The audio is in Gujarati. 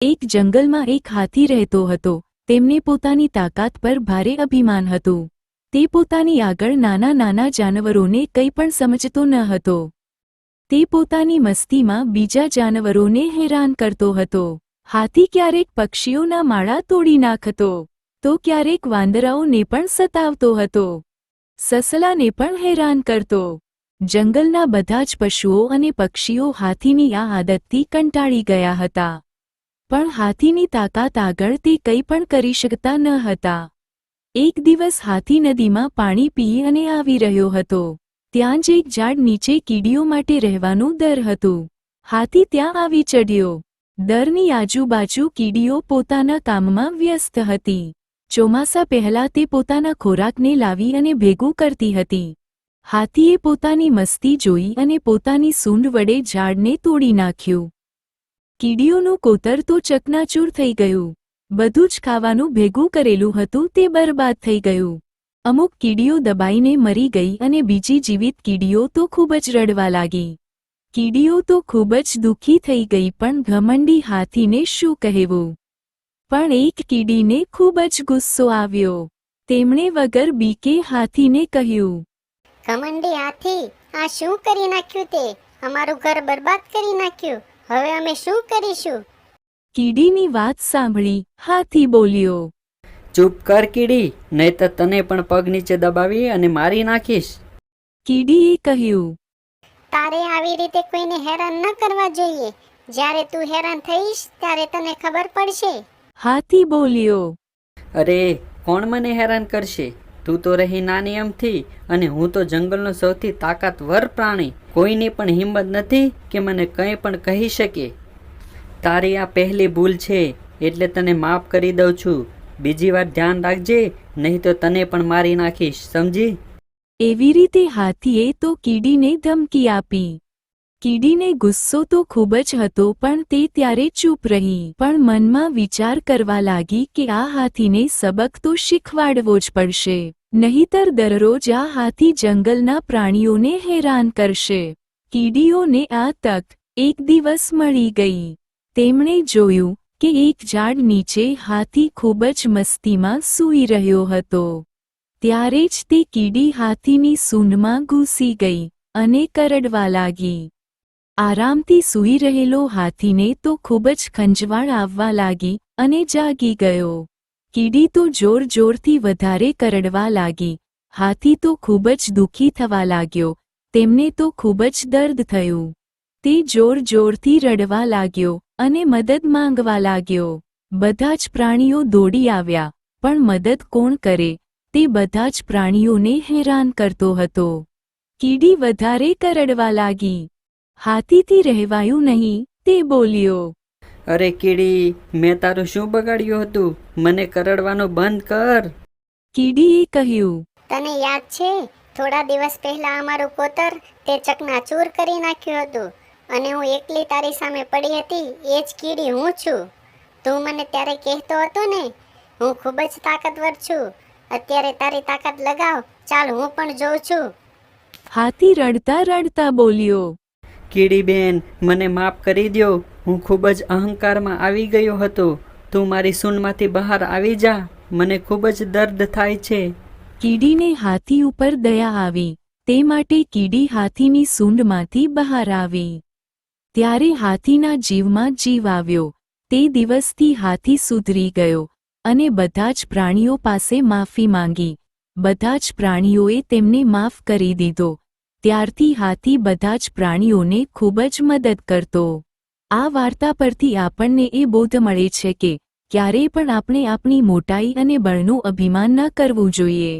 એક જંગલમાં એક હાથી રહેતો હતો. તેમને પોતાની તાકાત પર ભારે અભિમાન હતું. તે પોતાની આગળ નાના નાના જાનવરોને કંઈ પણ સમજતો ન હતો. તે પોતાની મસ્તીમાં બીજા જાનવરોને હેરાન કરતો હતો. હાથી ક્યારેક પક્ષીઓના માળા તોડી નાખતો, તો ક્યારેક વાંદરાઓને પણ સતાવતો હતો. સસલાને પણ હેરાન કરતો. જંગલના બધા જ પશુઓ અને પક્ષીઓ હાથીની આ આદતથી કંટાળી ગયા હતા. પણ હાથીની તાકાત આગળ તે કંઈ પણ કરી શકતા ન હતા. એક દિવસ હાથી નદીમાં પાણી પી અને આવી રહ્યો હતો. ત્યાં જ એક ઝાડ નીચે કીડીઓ માટે રહેવાનું દર હતું. હાથી ત્યાં આવી ચડ્યો દરની આજુબાજુ કીડીઓ પોતાના કામમાં વ્યસ્ત હતી. ચોમાસા પહેલા તે પોતાના ખોરાકને લાવી અને ભેગું કરતી હતી. હાથીએ પોતાની મસ્તી જોઈ અને પોતાની સૂંઢ વડે ઝાડને તોડી નાખ્યું. કીડીઓનું કોતર તો ચકનાચૂર થઈ ગયું. બધું જ ખાવાનું ભેગું કરેલું હતું તે બરબાદ થઈ ગયું. અમુક કીડીઓ દબાઈને મરી ગઈ અને બીજી જીવિત કીડીઓ તો ખૂબ જ રડવા લાગી. કીડીઓ તો ખૂબ જ દુઃખી થઈ ગઈ પણ ઘમંડી હાથીને શું કહેવું? પણ એક કીડીને ખૂબ જ ગુસ્સો આવ્યો. તેમણે વગર બીકે હાથીને કહ્યું, ઘમંડી હાથી, આ શું કરી નાખ્યું તે? અમારું ઘર બરબાદ કરી નાખ્યું. હવે અમે શું કરીશું? કીડીની વાત સાંભળી હાથી બોલ્યો ચૂપ કર કીડી નહીતર તને પણ પગ નીચે દબાવી અને મારી નાખીશ. કીડીએ કહ્યું તારે આવી રીતે કોઈને હેરાન ન કરવા જોઈએ. જ્યારે તું હેરાન થઈશ ત્યારે તને ખબર પડશે. હાથી બોલ્યો અરે કોણ મને હેરાન કરશે? તું તો રહી નાની એમથી અને હું તો જંગલનો સૌથી તાકાતવર પ્રાણી. કોઈની પણ હિંમત નથી કે મને કંઈ પણ કહી શકે. તારી આ પહેલી ભૂલ છે એટલે તને માફ કરી દઉં છું. બીજી વાર ધ્યાન રાખજે, નહીં તો તને પણ મારી નાખીશ, સમજી? એવી રીતે હાથીએ તો કીડીને ધમકી આપી. કીડીને ગુસ્સો તો ખૂબ જ હતો પણ તે ત્યારે ચૂપ રહી. પણ મનમાં વિચાર કરવા લાગી કે આ હાથીને સબક તો શીખવાડવો જ પડશે. નહીતર દરરોજ આ હાથી જંગલના પ્રાણીઓને હેરાન કરશે. કીડીઓને આ તક એક દિવસ મળી ગઈ. તેમણે જોયું કે એક ઝાડ નીચે હાથી ખૂબ જ મસ્તીમાં સૂઈ રહ્યો હતો. ત્યારે જ તે કીડી હાથીની સૂંઢમાં ઘૂસી ગઈ અને કરડવા લાગી. આરામથી સૂઈ રહેલો હાથીને તો ખૂબ જ ખંજવાળ આવવા લાગી અને જાગી ગયો. કીડી તો જોર જોરથી વધારે કરડવા લાગી. હાથી તો ખૂબ જ દુઃખી થવા લાગ્યો. તેમને તો ખૂબ જ દર્દ થયું. તે જોર જોરથી રડવા લાગ્યો અને મદદ માંગવા લાગ્યો. બધા જ પ્રાણીઓ દોડી આવ્યા, પણ મદદ કોણ કરે? તે બધા જ પ્રાણીઓને હેરાન કરતો હતો. કીડી વધારે કરડવા લાગી. હાથીથી રહેવાયું નહીં, તે બોલ્યો અરે કીડી મેં તારું શું બગાડ્યું હતું? મને કરડવાનું બંધ કર. કીડીએ કહ્યું. તને યાદ છે થોડા દિવસ પહેલા અમારું કોતર તે ચકનાચૂર કરી નાખ્યું હતું અને હું એકલી તારી સામે પડી હતી એ જ કીડી હું છું. તું મને ત્યારે કહેતો હતો ને હું ખૂબ જ તાકાતવર છું. અત્યારે તારી તાકાત લગાવ ચાલ હું પણ જોઉં છું. હાથી રડતા રડતા બોલ્યો. કીડી બેન મને માફ કરી દ્યો. હું ખૂબ જ અહંકારમાં આવી ગયો હતો. તું મારી સૂનમાંથી બહાર આવી જા. મને ખૂબ જ દર્દ થાય છે. કીડીને હાથી ઉપર દયા આવી. તે માટે કીડી હાથીની સૂંઢમાંથી બહાર આવી. ત્યારે હાથીના જીવમાં જીવ આવ્યો. તે દિવસથી હાથી સુધરી ગયો અને બધા જ પ્રાણીઓ પાસે માફી માંગી. બધા જ પ્રાણીઓએ તેમને માફ કરી દીધો. ત્યારથી હાથી બધા જ પ્રાણીઓને ખૂબ જ મદદ કરતો. આ વાર્તા પરથી આપણને એ બોધ મળે છે કે ક્યારેય પણ આપણે આપણી મોટાઈ અને બળનું અભિમાન ન કરવું જોઈએ.